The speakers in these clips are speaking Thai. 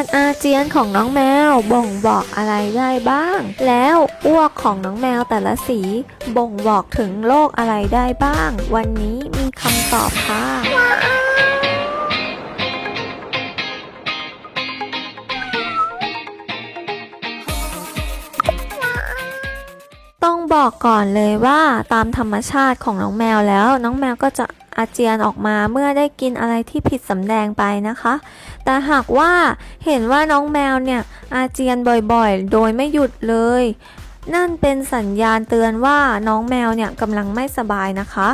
การอาเจียนของน้องแมวบ่งบอกอะไรได้บ้าง แล้วอ้วกของน้องแมวแต่ละสี บ่งบอกถึงโรคอะไรได้บ้าง วันนี้มีคำตอบค่ะ ต้องบอกก่อนเลยว่าตามธรรมชาติของน้องแมวแล้วน้องแมวก็จะ อาเจียนออกมาเมื่อได้กินอะไรที่ผิดสำแดงไปนะคะ แต่หากว่าเห็นว่าน้องแมวเนี่ยอาเจียนบ่อยๆ โดยไม่หยุดเลย นั่นเป็นสัญญาณเตือนว่าน้องแมวเนี่ยกำลังไม่สบายนะคะ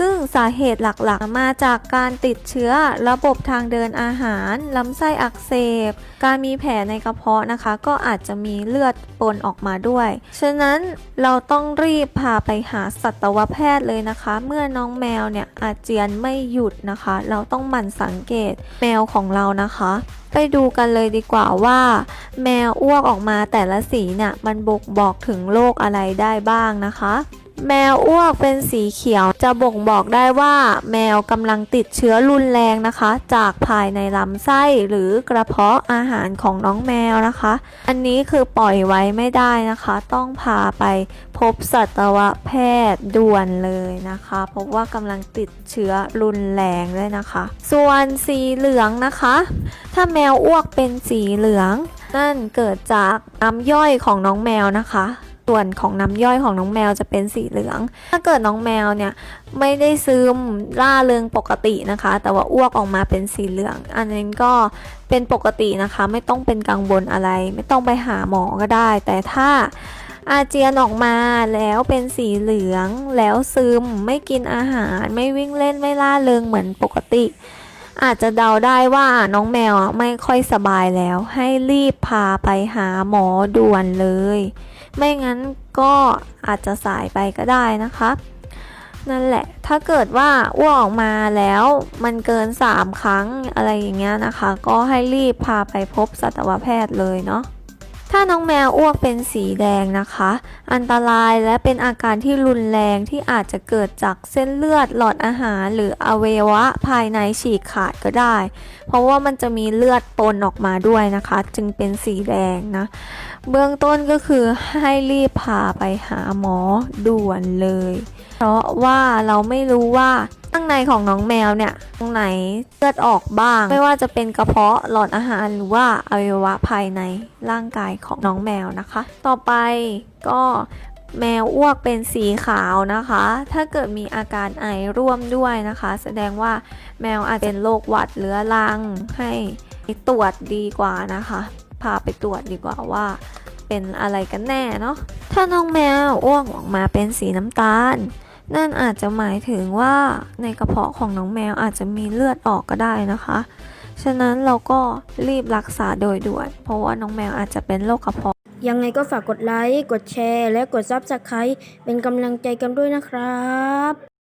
ซึ่งสาเหตุหลักๆ มาจากการติดเชื้อระบบทางเดินอาหารลำไส้อักเสบ การมีแผลในกระเพาะนะคะ ก็อาจจะมีเลือดปนออกมาด้วย ฉะนั้นเราต้องรีบพาไปหาสัตวแพทย์เลยนะคะ เมื่อน้องแมวเนี่ยอาเจียนไม่หยุดนะคะ เราต้องหมั่นสังเกตแมวของเรานะคะ ไปดูกันเลยดีกว่าว่า แมวอ้วกออกมาแต่ละสีเนี่ยมันบ่งบอกถึงโรคอะไรได้บ้างนะคะ แมวอ้วกเป็นสีเขียวจะบ่งบอกได้ว่า แมวกำลังติดเชื้อรุนแรงนะคะ จากภายในลำไส้หรือกระเพาะอาหารของน้องแมวนะคะ อันนี้คือปล่อยไว้ไม่ได้นะคะ ต้องพาไปพบสัตวแพทย์ด่วนเลยนะคะเพราะว่ากำลังติดเชื้อรุนแรงด้วยนะคะ ส่วนสีเหลืองนะคะ ถ้าแมวอ้วกเป็นสีเหลือง นั่นเกิดจากน้ำย่อยของน้องแมวนะคะ ส่วนของน้ำย่อยของน้องแมวจะเป็นสีเหลือง ถ้าเกิดน้องแมวเนี่ยไม่ได้ซึมร่าเริงปกตินะคะ แต่ว่าอ้วกออกมาเป็นสีเหลือง อันนั้นก็เป็นปกตินะคะ ไม่ต้องเป็นกังวลอะไร ไม่ต้องไปหาหมอก็ได้ แต่ถ้าอาเจียนออกมาแล้วเป็นสีเหลืองแล้วซึม ไม่กินอาหาร ไม่วิ่งเล่นไม่ล่าเริงเหมือนปกติ อาจจะเดาได้ว่าน้องแมวไม่ค่อยสบายแล้ว ให้รีบพาไปหาหมอด่วนเลย ไม่งั้นก็อาจจะสายไปก็ได้นะคะ นั่นแหละ ถ้าเกิดว่าอ้วกออกมาแล้วมันเกิน 3 ครั้งอะไรอย่างเงี้ยนะคะ ก็ให้รีบพาไปพบสัตวแพทย์เลยเนาะ ถ้าน้องแมวอ้วกเป็นสีแดงนะคะ อันตรายและเป็นอาการที่รุนแรงที่อาจจะเกิดจากเส้นเลือดหลอดอาหารหรืออวัยวะภายในฉีกขาดก็ได้ เพราะว่ามันจะมีเลือดปนออกมาด้วยนะคะ จึงเป็นสีแดงนะเบื้องต้นก็คือให้รีบพาไปหาหมอด่วนเลย เพราะว่าเราไม่รู้ว่า ข้างในของน้องแมวเนี่ยตรงไหนเลือดออกบ้าง ไม่ว่าจะเป็นกระเพาะหลอดอาหารหรือว่าอวัยวะภายในร่างกายของน้องแมวนะคะ ต่อไปก็แมวอ้วกเป็นสีขาวนะคะ ถ้าเกิดมีอาการไอร่วมด้วยนะคะ แสดงว่าแมวอาจเป็นโรคหวัดเรื้อรัง ให้ตรวจดีกว่านะคะ พาไปตรวจดีกว่าว่าเป็นอะไรกันแน่เนาะ ถ้าน้องแมวอ้วกออกมาเป็นสีน้ำตาล นั่นอาจจะหมายถึงว่าในกระเพาะของน้องแมวอาจจะมีเลือดออกก็ได้นะคะ ฉะนั้นเราก็รีบรักษาโดยด่วน เพราะว่าน้องแมวอาจจะเป็นโรคกระเพาะ ยังไงก็ฝากกดไลค์ กดแชร์ และกดซับสไคร b ์เป็นกำลังใจกันด้วยนะครับ